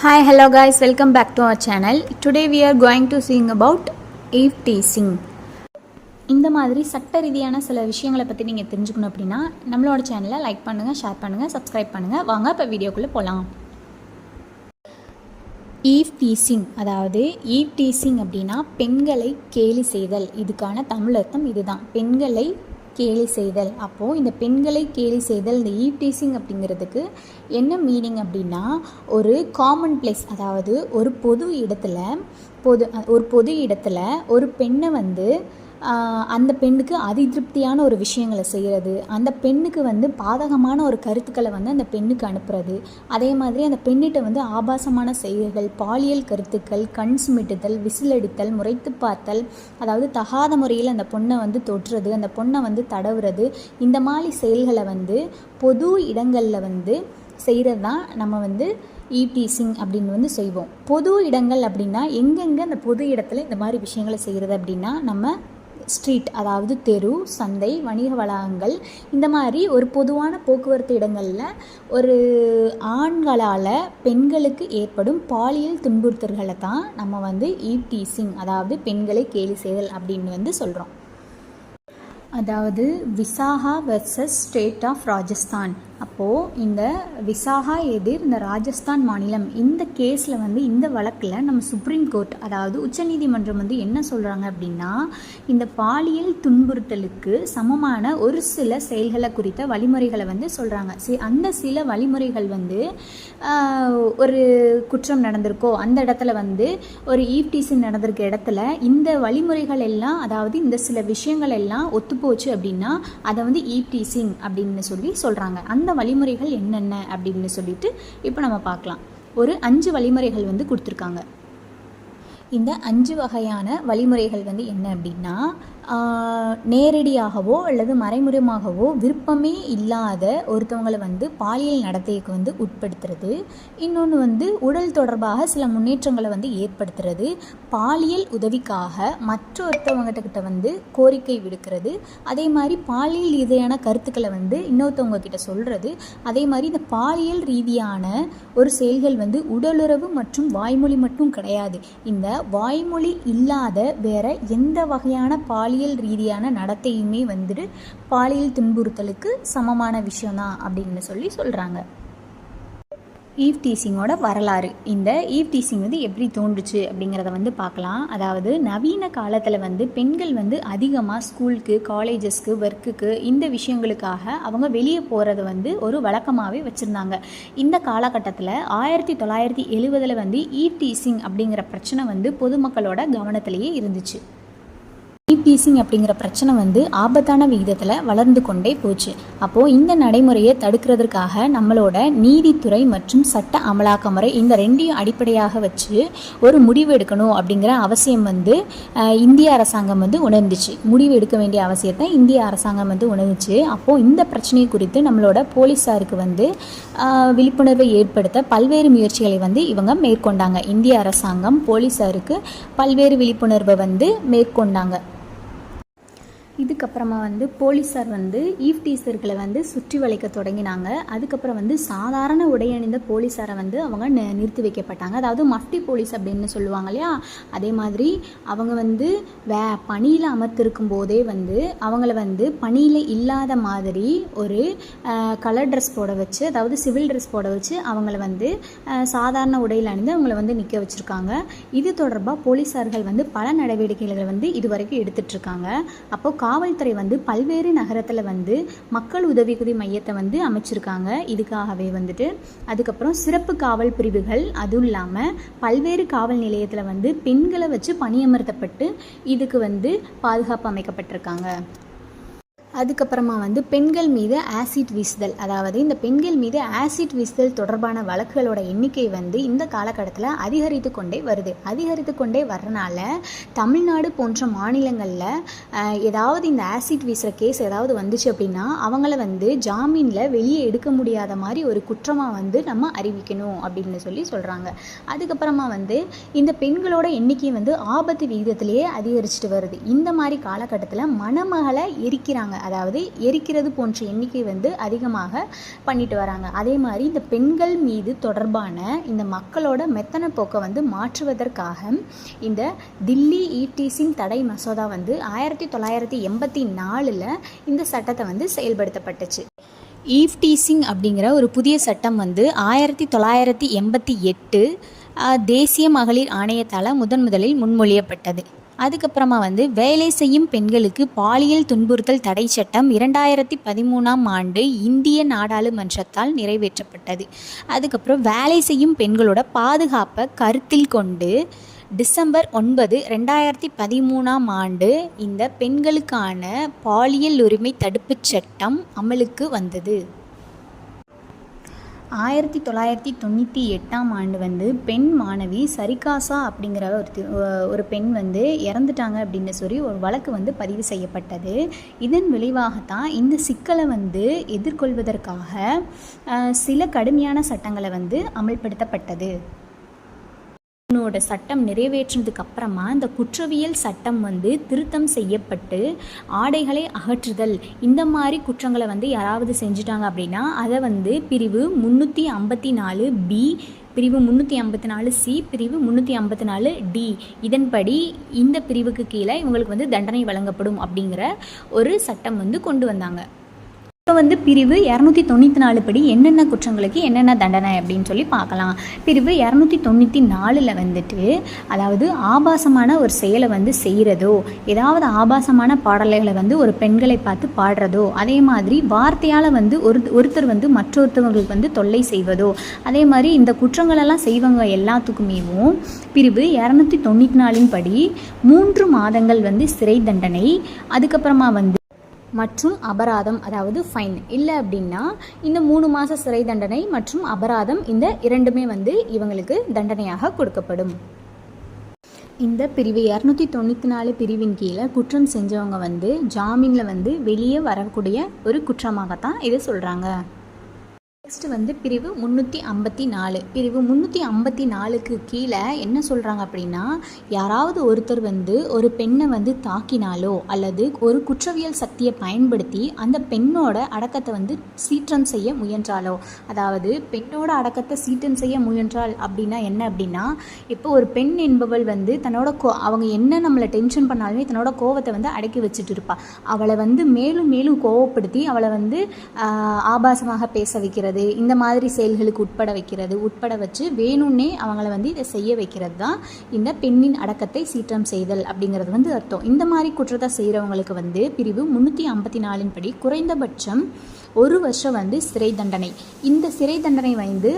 Hi, hello guys, welcome back to our channel. Today we are going to sing about eve teasing. இந்த மாதிரி சட்ட ரீதியான சில விஷயங்களை பற்றி நீங்கள் தெரிஞ்சுக்கணும் அப்படின்னா நம்மளோட சேனலை லைக் பண்ணுங்கள் ஷேர் பண்ணுங்கள் சப்ஸ்கிரைப் பண்ணுங்கள் வாங்க இப்போ வீடியோக்குள்ளே போகலாம் ஈவ் டீசிங் அதாவது ஈவ் டீசிங் அப்படின்னா பெண்களை கேலி செய்தல் இதுக்கான தமிழ் அர்த்தம் இதுதான் பெண்களை கேலி செய்தல். அப்போது இந்த பெண்களை கேலி செய்தல் இந்த ஈவ் டீசிங் அப்படிங்கிறதுக்கு என்ன மீனிங் அப்படின்னா ஒரு காமன் பிளேஸ் அதாவது ஒரு பொது இடத்துல பொது ஒரு பொது இடத்துல ஒரு பெண்ணை வந்து அந்த பெண்ணுக்கு அதிதிருப்தியான ஒரு விஷயங்களை செய்கிறது அந்த பெண்ணுக்கு வந்து பாதகமான ஒரு கருத்துக்களை வந்து அந்த பெண்ணுக்கு அனுப்புறது. அதே மாதிரி அந்த பெண்ணிட்ட வந்து ஆபாசமான செய்கைகள் பாலியல் கருத்துக்கள் கண் சுமிட்டுதல் விசிலடித்தல் முறைத்து பார்த்தல் அதாவது தகாத முறையில் அந்த பொண்ணை வந்து தொற்றுறது அந்த பொண்ணை வந்து தடவுறது இந்த மாதிரி செயல்களை வந்து பொது இடங்களில் வந்து செய்கிறது தான் நம்ம வந்து ஈவ்டீசிங் அப்படின்னு வந்து செய்வோம். பொது இடங்கள் அப்படின்னா எங்கெங்கே அந்த பொது இடத்துல இந்த மாதிரி விஷயங்களை செய்கிறது அப்படின்னா நம்ம ஸ்ட்ரீட் அதாவது தெரு சந்தை வணிக வளாகங்கள் இந்த மாதிரி ஒரு பொதுவான போக்குவரத்து இடங்களில் ஒரு ஆண்களால் பெண்களுக்கு ஏற்படும் பாலியல் துன்புறுத்தல்களை தான் நம்ம வந்து ஈவ்டீசிங் அதாவது பெண்களை கேலி செய்தல் அப்படின்னு வந்து சொல்கிறோம் அதாவது Vishaka versus state of Rajasthan. அப்போது இந்த விசாகா எதிர் இந்த ராஜஸ்தான் மாநிலம் இந்த கேஸில் வந்து இந்த வழக்கில் நம்ம சுப்ரீம் கோர்ட் அதாவது உச்சநீதிமன்றம் வந்து என்ன சொல்கிறாங்க அப்படின்னா இந்த பாலியல் துன்புறுத்தலுக்கு சமமான ஒரு சில செயல்களை குறித்த வழிமுறைகளை வந்து சொல்கிறாங்க சி அந்த சில வழிமுறைகள் வந்து ஒரு குற்றம் நடந்திருக்கோ அந்த இடத்துல வந்து ஒரு ஈப்டிசி நடந்திருக்க இடத்துல இந்த வழிமுறைகள் எல்லாம் அதாவது இந்த சில விஷயங்கள் எல்லாம் ஒத்துப்போச்சு அப்படின்னா அதை வந்து ஈப்டிசிங் அப்படின்னு சொல்லி சொல்கிறாங்க அந்த வழிமுறைகள் என்னென்ன அப்படின்னு சொல்லிட்டு இப்போ நம்ம பார்க்கலாம். ஒரு அஞ்சு வழிமுறைகள் வந்து கொடுத்துருக்காங்க. இந்த அஞ்சு வகையான வழிமுறைகள் வந்து என்ன அப்படின்னா நேரடியாகவோ அல்லது மறைமுகமாகவோ விருப்பமே இல்லாத ஒருத்தவங்களை வந்து பாலியல் நடத்தைக்கு வந்து உட்படுத்துறது. இன்னொன்று வந்து உடல் தொடர்பாக சில முன்னேற்றங்களை வந்து ஏற்படுத்துறது. பாலியல் உதவிக்காக மற்றொருத்தவங்ககிட்ட கிட்ட வந்து கோரிக்கை விடுக்கிறது. அதே மாதிரி பாலியல் ரீதியான கருத்துக்களை வந்து இன்னொருத்தவங்க கிட்ட சொல்கிறது அதே மாதிரி இந்த பாலியல் ரீதியான ஒரு செயல்கள் வந்து உடலுறவு மற்றும் வாய்மொழி மட்டும் கிடையாது. இந்த வாய்மொழி இல்லாத வேற எந்த வகையான பாலியல் ரீதியான நடத்தையுமே வந்துட்டு பாலியல் துன்புறுத்தலுக்கு சமமான விஷயம்தான் அப்படின்னு சொல்லி சொல்கிறாங்க ஈவ் டீசிங்கோட வரலாறு. இந்த ஈவ் டீசிங் வந்து எப்படி தோன்றுச்சு அப்படிங்கிறத வந்து பார்க்கலாம். அதாவது நவீன காலத்தில் வந்து பெண்கள் வந்து அதிகமாக ஸ்கூலுக்கு காலேஜஸ்க்கு ஒர்க்குக்கு இந்த விஷயங்களுக்காக அவங்க வெளியே போகிறது வந்து ஒரு வழக்கமாகவே வச்சுருந்தாங்க. இந்த காலகட்டத்தில் ஆயிரத்தி தொள்ளாயிரத்தி எழுவதில் வந்து ஈவ் டீசிங் அப்படிங்கிற பிரச்சனை வந்து பொதுமக்களோட கவனத்திலேயே இருந்துச்சு. டீசிங் அப்படிங்கிற பிரச்சனை வந்து ஆபத்தான விகிதத்தில் வளர்ந்து கொண்டே போச்சு. அப்போது இந்த நடைமுறையை தடுக்கிறதுக்காக நம்மளோட நீதித்துறை மற்றும் சட்ட அமலாக்க முறை இந்த ரெண்டையும் அடிப்படையாக வச்சு ஒரு முடிவு எடுக்கணும் அப்படிங்கிற அவசியம் வந்து இந்திய அரசாங்கம் வந்து உணர்ந்துச்சு. முடிவு எடுக்க வேண்டிய அவசியத்தை இந்திய அரசாங்கம் வந்து உணர்ந்துச்சு. அப்போது இந்த பிரச்சனை குறித்து நம்மளோட போலீஸாருக்கு வந்து விழிப்புணர்வை ஏற்படுத்த பல்வேறு முயற்சிகளை வந்து இவங்க மேற்கொண்டாங்க. இந்திய அரசாங்கம் போலீஸாருக்கு பல்வேறு விழிப்புணர்வை வந்து மேற்கொண்டாங்க. இதுக்கப்புறமா வந்து போலீஸார் வந்து ஈவ் டீசர்களை வந்து சுற்றி வளைக்க தொடங்கினாங்க. அதுக்கப்புறம் வந்து சாதாரண உடை அணிந்த போலீஸாரை வந்து அவங்க நிறுத்தி வைக்கப்பட்டாங்க. அதாவது மஃப்டி போலீஸ் அப்படின்னு சொல்லுவாங்க இல்லையா? அதே மாதிரி அவங்க வந்து வே பணியில் அமர்த்திருக்கும் போதே வந்து அவங்கள வந்து பணியில் இல்லாத மாதிரி ஒரு கலர் ட்ரெஸ் போட வச்சு அதாவது சிவில் ட்ரெஸ் போட வச்சு அவங்கள வந்து சாதாரண உடையில் அணிந்து அவங்கள வந்து நிற்க வச்சுருக்காங்க. இது தொடர்பாக போலீஸார்கள் வந்து பல நடவடிக்கைகளை வந்து இதுவரைக்கும் எடுத்துகிட்ருக்காங்க இருக்காங்க. காவல்துறை வந்து பல்வேறு நகரத்தில் வந்து மக்கள் உதவிக்குதி மையத்தை வந்து அமைச்சிருக்காங்க. இதுக்காகவே வந்துட்டு அதுக்கப்புறம் சிறப்பு காவல் பிரிவுகள் அதுவும் இல்லாமல் பல்வேறு காவல் நிலையத்தில் வந்து பெண்களை வச்சு பணியமர்த்தப்பட்டு இதுக்கு வந்து பாதுகாப்பு அமைக்கப்பட்டிருக்காங்க. அதுக்கப்புறமா வந்து பெண்கள் மீது ஆசிட் வீசுதல். அதாவது இந்த பெண்கள் மீது ஆசிட் வீசுதல் தொடர்பான வழக்குகளோட எண்ணிக்கை வந்து இந்த காலகட்டத்தில் அதிகரித்து கொண்டே வருது. அதிகரித்து கொண்டே வர்றனால தமிழ்நாடு போன்ற மாநிலங்களில் ஏதாவது இந்த ஆசிட் வீசுகிற கேஸ் ஏதாவது வந்துச்சு அப்படின்னா அவங்கள வந்து ஜாமீனில் வெளியே எடுக்க முடியாத மாதிரி ஒரு குற்றமாக வந்து நம்ம அறிவிக்கணும் அப்படின்னு சொல்லி சொல்கிறாங்க அதுக்கப்புறமா வந்து இந்த பெண்களோட எண்ணிக்கை வந்து ஆபத்து விகிதத்திலேயே அதிகரிச்சுட்டு வருது. இந்த மாதிரி காலகட்டத்தில் மணமகளை எரிக்கிறாங்க. அதாவது எரிக்கிறது போன்ற எண்ணிக்கை வந்து அதிகமாக பண்ணிட்டு வராங்க. அதே மாதிரி இந்த பெண்கள் மீது தொடர்பான இந்த மக்களோட மெத்தன போக்கை வந்து மாற்றுவதற்காக இந்த தில்லி ஈடீசிங் தடை மசோதா வந்து ஆயிரத்தி தொள்ளாயிரத்தி எண்பத்தி நாலில் இந்த சட்டத்தை வந்து செயல்படுத்தப்பட்டுச்சு. ஈவ் டீசிங் அப்படிங்கிற ஒரு புதிய சட்டம் வந்து ஆயிரத்தி தொள்ளாயிரத்தி எண்பத்தி எட்டு தேசிய மகளிர் ஆணையத்தால் முதன் முதலில் முன்மொழியப்பட்டது. அதுக்கப்புறமா வந்து வேலை செய்யும் பெண்களுக்கு பாலியல் துன்புறுத்தல் தடை சட்டம் இரண்டாயிரத்தி பதிமூணாம் ஆண்டு இந்திய நாடாளுமன்றத்தால் நிறைவேற்றப்பட்டது. அதுக்கப்புறம் வேலை செய்யும் பெண்களோட பாதுகாப்பை கருத்தில் கொண்டு டிசம்பர் ஒன்பது ரெண்டாயிரத்தி பதிமூணாம் ஆண்டு இந்த பெண்களுக்கான பாலியல் உரிமை தடுப்புச் சட்டம் அமலுக்கு வந்தது. ஆயிரத்தி தொள்ளாயிரத்தி தொண்ணூற்றி எட்டாம் ஆண்டு வந்து பெண் மாணவி சரிகாசா அப்படிங்கிற ஒரு ஒரு பெண் வந்து இறந்துட்டாங்க அப்படின்னு சொல்லி ஒரு வழக்கு வந்து பதிவு செய்யப்பட்டது. இதன் விளைவாகத்தான் இந்த சிக்கலை வந்து எதிர்கொள்வதற்காக சில கடுமையான சட்டங்களை வந்து அமல்படுத்தப்பட்டது. உன்னோட சட்டம் நிறைவேற்றினதுக்கு அப்புறமா இந்த குற்றவியல் சட்டம் வந்து திருத்தம் செய்யப்பட்டு ஆடைகளை அகற்றுதல். இந்த மாதிரி குற்றங்களை வந்து யாராவது செஞ்சுட்டாங்க அப்படின்னா அதை வந்து பிரிவு முந்நூற்றி ஐம்பத்தி நாலு பி பிரிவு முந்நூற்றி ஐம்பத்தி நாலு சி பிரிவு முந்நூற்றி ஐம்பத்தி நாலு டி. இதன்படி இந்த பிரிவுக்கு கீழே இவங்களுக்கு வந்து தண்டனை வழங்கப்படும் அப்படிங்கிற ஒரு சட்டம் வந்து கொண்டு வந்தாங்க. இப்போ வந்து பிரிவு இரநூத்தி தொண்ணூற்றி நாலு படி என்னென்ன குற்றங்களுக்கு என்னென்ன தண்டனை அப்படின்னு சொல்லி பார்க்கலாம். பிரிவு இரநூத்தி தொண்ணூற்றி நாலில் வந்துட்டு அதாவது ஆபாசமான ஒரு செயலை வந்து செய்கிறதோ ஏதாவது ஆபாசமான பாடல்களை வந்து ஒரு பெண்களை பார்த்து பாடுறதோ அதே மாதிரி வார்த்தையால் வந்து ஒரு ஒருத்தர் வந்து மற்றொருத்தவங்களுக்கு வந்து தொல்லை செய்வதோ அதே மாதிரி இந்த குற்றங்களெல்லாம் செய்வங்க எல்லாத்துக்குமேவும் பிரிவு இரநூத்தி தொண்ணூற்றி நாலின் படி மூன்று மாதங்கள் வந்து சிறை தண்டனை அதுக்கப்புறமா வந்து மற்றும் அபராதம் அதாவது ஃபைன் இல்லை அப்படின்னா இந்த மூணு மாத சிறை தண்டனை மற்றும் அபராதம் இந்த இரண்டுமே வந்து இவங்களுக்கு தண்டனையாக கொடுக்கப்படும். இந்த பிரிவு இரநூத்தி தொண்ணூற்றி நாலு பிரிவின் கீழே குற்றம் செஞ்சவங்க வந்து ஜாமீனில் வந்து வெளியே வரக்கூடிய ஒரு குற்றமாகத்தான் இதை சொல்கிறாங்க நெக்ஸ்ட் வந்து பிரிவு முந்நூற்றி ஐம்பத்தி நாலு. பிரிவு முந்நூற்றி ஐம்பத்தி நாலுக்கு கீழே என்ன சொல்கிறாங்க அப்படின்னா யாராவது ஒருத்தர் வந்து ஒரு பெண்ணை வந்து தாக்கினாலோ அல்லது ஒரு குற்றவியல் சக்தியை பயன்படுத்தி அந்த பெண்ணோட அடக்கத்தை வந்து சீற்றம் செய்ய முயன்றாலோ அதாவது பெண்ணோட அடக்கத்தை சீற்றம் செய்ய முயன்றால் அப்படின்னா என்ன அப்படின்னா இப்போ ஒரு பெண் என்பவள் வந்து தன்னோட கோ அவங்க என்ன நம்மளை டென்ஷன் பண்ணாலுமே தன்னோட கோவத்தை வந்து அடக்கி வச்சுட்டு இருப்பாள் அவளை வந்து மேலும் மேலும் கோவப்படுத்தி அவளை வந்து ஆபாசமாக பேச வைக்கிறது. இந்த மாதிரி செயல்களுக்கு உட்பட வைக்கிறது உட்பட வச்சு வேணும்னே அவங்கள வந்து இதை செய்ய வைக்கிறது தான் இந்த பெண்ணின் அடக்கத்தை சீற்றம் செய்தல் அப்படிங்கிறது வந்து அர்த்தம். இந்த மாதிரி குற்றத்தை செய்கிறவங்களுக்கு வந்து பிரிவு முந்நூற்றி ஐம்பத்தி நாலின் படி குறைந்தபட்சம் ஒரு வருஷம் வந்து சிறை தண்டனை. இந்த சிறை தண்டனை வந்து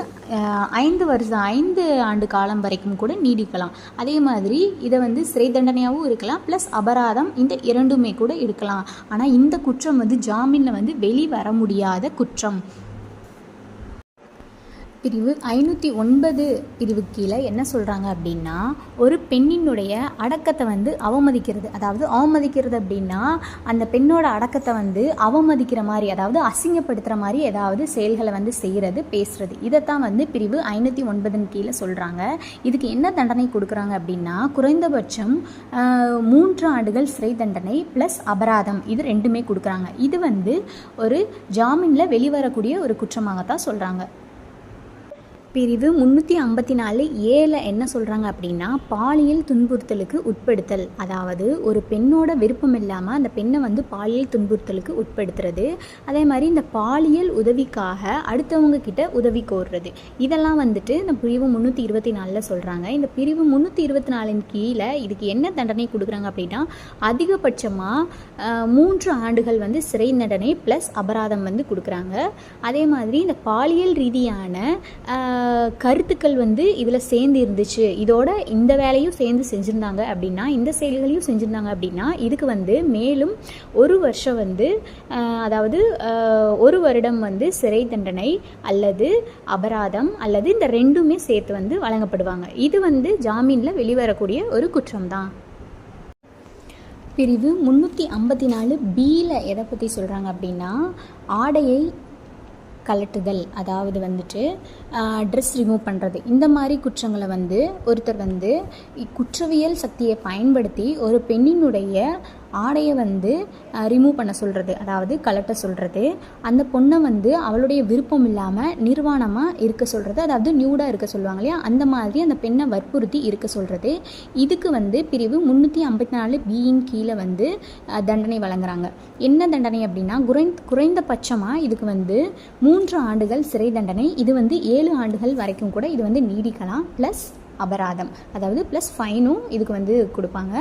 ஐந்து வருஷம் ஐந்து ஆண்டு காலம் வரைக்கும் கூட நீடிக்கலாம். அதே மாதிரி இதை வந்து சிறை தண்டனையாகவும் இருக்கலாம் ப்ளஸ் அபராதம் இந்த இரண்டுமே கூட இருக்கலாம். ஆனால் இந்த குற்றம் வந்து ஜாமீனில் வந்து வெளி வர முடியாத குற்றம். பிரிவு ஐநூற்றி ஒன்பது பிரிவு கீழே என்ன சொல்கிறாங்க அப்படின்னா ஒரு பெண்ணினுடைய அடக்கத்தை வந்து அவமதிக்கிறது. அதாவது அவமதிக்கிறது அப்படின்னா அந்த பெண்ணோட அடக்கத்தை வந்து அவமதிக்கிற மாதிரி அதாவது அசிங்கப்படுத்துகிற மாதிரி ஏதாவது செயல்களை வந்து செய்கிறது பேசுகிறது இதைத்தான் வந்து பிரிவு ஐநூற்றி ஒன்பதின் கீழே சொல்கிறாங்க இதுக்கு என்ன தண்டனை கொடுக்குறாங்க அப்படின்னா குறைந்தபட்சம் மூன்று ஆண்டுகள் சிறை தண்டனை ப்ளஸ் அபராதம். இது ரெண்டுமே கொடுக்குறாங்க. இது வந்து ஒரு ஜாமீனில் வெளிவரக்கூடிய ஒரு குற்றமாகத்தான் சொல்கிறாங்க பிரிவு முந்நூற்றி ஐம்பத்தி நாலு ஏல என்ன சொல்கிறாங்க அப்படின்னா பாலியல் துன்புறுத்தலுக்கு உட்படுத்தல். அதாவது ஒரு பெண்ணோட விருப்பம் இல்லாமல் அந்த பெண்ணை வந்து பாலியல் துன்புறுத்தலுக்கு உட்படுத்துறது. அதே மாதிரி இந்த பாலியல் உதவிக்காக அடுத்தவங்க கிட்ட உதவி கோர்றது. இதெல்லாம் வந்துட்டு இந்த பிரிவு முந்நூற்றி இருபத்தி நாலில் சொல்கிறாங்க இந்த பிரிவு முந்நூற்றி இருபத்தி நாலின் கீழே இதுக்கு என்ன தண்டனை கொடுக்குறாங்க அப்படின்னா அதிகபட்சமாக மூன்று ஆண்டுகள் வந்து சிறை தண்டனை ப்ளஸ் அபராதம் வந்து கொடுக்குறாங்க. அதே மாதிரி இந்த பாலியல் ரீதியான கருத்துக்கள் வந்து இதில் சேர்ந்து இருந்துச்சு. இதோட இந்த வேலையும் சேர்ந்து செஞ்சுருந்தாங்க அப்படின்னா இந்த செயல்களையும் செஞ்சுருந்தாங்க அப்படின்னா இதுக்கு வந்து மேலும் ஒரு வருஷம் வந்து அதாவது ஒரு வருடம் வந்து சிறை தண்டனை அல்லது அபராதம் அல்லது இந்த ரெண்டுமே சேர்த்து வந்து வழங்கப்படுவாங்க. இது வந்து ஜாமீனில் வெளிவரக்கூடிய ஒரு குற்றம்தான். பிரிவு முந்நூற்றி ஐம்பத்தி நாலு பியில் எதை பற்றி சொல்கிறாங்க அப்படின்னா ஆடையை கலட்டுதல் அதாவது வந்துட்டு ட்ரெஸ் ரிமூவ் பண்ணுறது இந்த மாதிரி குற்றங்களை வந்து ஒருத்தர் வந்து குற்றவியல் சக்தியை பயன்படுத்தி ஒரு பெண்ணினுடைய ஆடையை வந்து ரிமூவ் பண்ண சொல்கிறது அதாவது கலட்ட சொல்கிறது அந்த பொண்ணை வந்து அவளுடைய விருப்பம் இல்லாமல் நிர்வாணமாக இருக்க சொல்கிறது அதாவது நியூடாக இருக்க சொல்லுவாங்க இல்லையா? அந்த மாதிரி அந்த பெண்ணை வற்புறுத்தி இருக்க சொல்கிறது இதுக்கு வந்து பிரிவு முந்நூற்றி ஐம்பத்தி நாலு பியின் கீழே வந்து தண்டனை வழங்குறாங்க. என்ன தண்டனை அப்படின்னா குறைந்த குறைந்தபட்சமாக இதுக்கு வந்து மூன்று ஆண்டுகள் சிறை தண்டனை இது வந்து ஏழு ஆண்டுகள் வரைக்கும் கூட இது வந்து நீடிக்கலாம். ப்ளஸ் அபராதம். அதாவது ப்ளஸ் ஃபைனும் இதுக்கு வந்து கொடுப்பாங்க.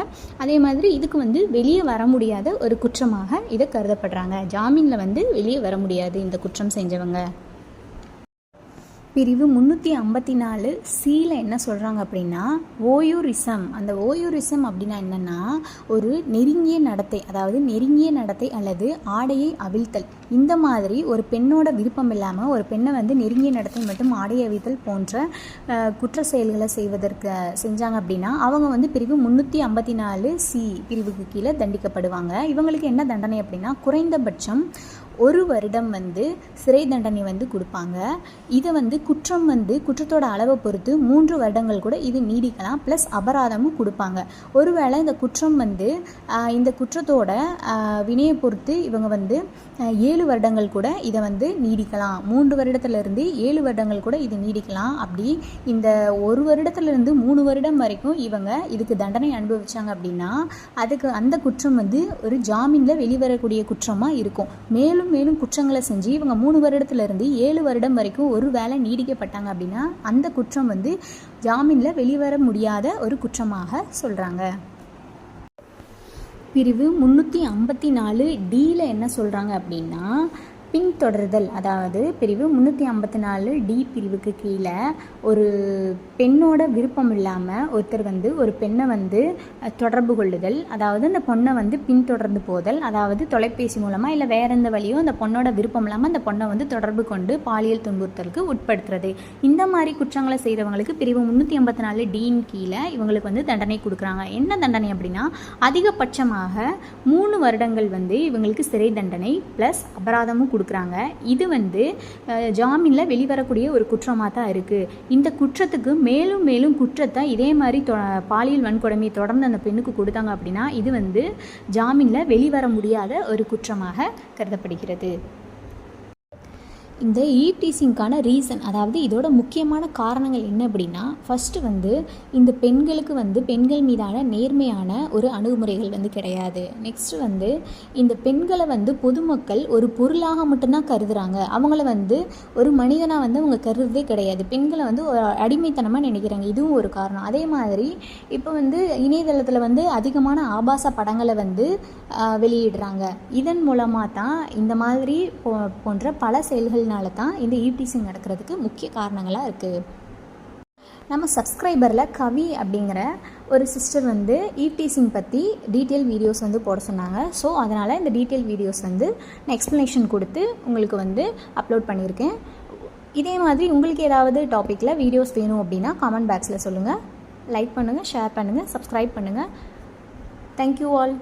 அதே மாதிரி இதுக்கு வந்து வெளியே வர முடியாத ஒரு குற்றமாக இதை கருதப்படுறாங்க. ஜாமீனில் வந்து வெளியே வர முடியாது இந்த குற்றம் செஞ்சவங்க. பிரிவு முந்நூற்றி ஐம்பத்தி நாலு சியில் என்ன சொல்கிறாங்க அப்படின்னா ஓயூரிசம் அந்த ஓயூரிசம் அப்படின்னா என்னென்னா ஒரு நெருங்கிய நடத்தை அதாவது நெருங்கிய நடத்தை அல்லது ஆடையை அவிழ்த்தல். இந்த மாதிரி ஒரு பெண்ணோட விருப்பம் இல்லாமல் ஒரு பெண்ணை வந்து நெருங்கிய நடத்தை மற்றும் ஆடையை அவிழ்த்தல் போன்ற குற்ற செயல்களை செய்வதற்கு செஞ்சாங்க அப்படின்னா அவங்க வந்து பிரிவு முந்நூற்றி ஐம்பத்தி நாலு சி பிரிவுக்கு கீழே தண்டிக்கப்படுவாங்க. இவங்களுக்கு என்ன தண்டனை அப்படின்னா குறைந்தபட்சம் ஒரு வருடம் வந்து சிறை தண்டனை வந்து கொடுப்பாங்க. இதை வந்து குற்றம் வந்து குற்றத்தோட அளவை பொறுத்து மூன்று வருடங்கள் கூட இது நீடிக்கலாம். ப்ளஸ் அபராதமும் கொடுப்பாங்க. ஒருவேளை இந்த குற்றம் வந்து இந்த குற்றத்தோட வினையை பொறுத்து இவங்க வந்து ஏழு வருடங்கள் கூட இதை வந்து நீடிக்கலாம். மூன்று வருடத்துலேருந்து ஏழு வருடங்கள் கூட இது நீடிக்கலாம். அப்படி இந்த ஒரு வருடத்துலேருந்து மூணு வருடம் வரைக்கும் இவங்க இதுக்கு தண்டனை அனுபவிச்சாங்க அப்படின்னா அதுக்கு அந்த குற்றம் வந்து ஒரு ஜாமீனில் வெளிவரக்கூடிய குற்றமாக இருக்கும். மேலும் மேலும் குற்றங்களை செஞ்சு இவங்க மூணு வருடத்துலேருந்து ஏழு வருடம் வரைக்கும் ஒரு வேலை நீடிக்கப்பட்டாங்க அப்படின்னா அந்த குற்றம் வந்து ஜாமீனில் வெளிவர முடியாத ஒரு குற்றமாக சொல்கிறாங்க பிரிவு முந்நூற்றி ஐம்பத்தி நாலு டியில் என்ன சொல்கிறாங்க அப்படின்னா பின்தொடர்தல் அதாவது பிரிவு முந்நூற்றி ஐம்பத்தி நாலு டி பிரிவுக்கு கீழே ஒரு பெண்ணோட விருப்பம் இல்லாமல் ஒருத்தர் வந்து ஒரு பெண்ணை வந்து தொடர்பு கொள்ளுதல் அதாவது அந்த பொண்ணை வந்து பின்தொடர்ந்து போதல் அதாவது தொலைபேசி மூலமாக இல்லை வேற எந்த வழியும் அந்த பொண்ணோட விருப்பம் இல்லாமல் அந்த பொண்ணை வந்து தொடர்பு கொண்டு பாலியல் துன்புறுத்தலுக்கு உட்படுத்துறது. இந்த மாதிரி குற்றங்களை செய்கிறவங்களுக்கு பிரிவு முந்நூற்றி ஐம்பத்தி நாலு டியின் கீழே இவங்களுக்கு வந்து தண்டனை கொடுக்குறாங்க. என்ன தண்டனை அப்படின்னா அதிகபட்சமாக மூணு வருடங்கள் வந்து இவங்களுக்கு சிறை தண்டனை ப்ளஸ் அபராதமும் கொடுக்குறாங்க. இது வந்து ஜாமீனில் வெளிவரக்கூடிய ஒரு குற்றமாக தான் இருக்குது இந்த குற்றத்துக்கு மேலும் மேலும் குற்றத்தை இதே மாதிரி தொ பாலியல் வன்கொடுமை தொடர்ந்து அந்த பெண்ணுக்கு கொடுத்தாங்க அப்படின்னா இது வந்து ஜாமீனில் வெளிவர முடியாத ஒரு குற்றமாக கருதப்படுகிறது. இந்த ஈவ்டீசிங்க்கான ரீசன் அதாவது இதோட முக்கியமான காரணங்கள் என்ன அப்படின்னா ஃபஸ்ட்டு வந்து இந்த பெண்களுக்கு வந்து பெண்கள் மீதான நேர்மையான ஒரு அணுகுமுறைகள் வந்து கிடையாது. நெக்ஸ்ட் வந்து இந்த பெண்களை வந்து பொதுமக்கள் ஒரு பொருளாக மட்டும்தான் கருதுறாங்க. அவங்கள வந்து ஒரு மனிதனாக வந்து அவங்க கருதுறதே கிடையாது. பெண்களை வந்து ஒரு அடிமைத்தனமாக நினைக்கிறாங்க. இதுவும் ஒரு காரணம். அதே மாதிரி இப்போ வந்து இணையதளத்தில் வந்து அதிகமான ஆபாச படங்களை வந்து வெளியிடுறாங்க. இதன் மூலமாக தான் இந்த மாதிரி போ போன்ற பல செயல்கள் செயல்கள்னால தான் இந்த ஈவ்டீசிங் நடக்கிறதுக்கு முக்கிய காரணங்களாக இருக்குது நம்ம சப்ஸ்கிரைபரில் கவி அப்படிங்கிற ஒரு சிஸ்டர் வந்து ஈவ்டீசிங் பற்றி டீட்டெயில் வீடியோஸ் வந்து போட சொன்னாங்க. ஸோ அதனால் இந்த டீட்டெயில் வீடியோஸ் வந்து நான் எக்ஸ்ப்ளனேஷன் கொடுத்து உங்களுக்கு வந்து அப்லோட் பண்ணியிருக்கேன். இதே மாதிரி உங்களுக்கு ஏதாவது டாப்பிக்கில் வீடியோஸ் வேணும் அப்படின்னா காமெண்ட் பாக்ஸில் சொல்லுங்கள் லைக் பண்ணுங்கள் ஷேர் பண்ணுங்கள் சப்ஸ்கிரைப் பண்ணுங்கள் தேங்க்யூ ஆல்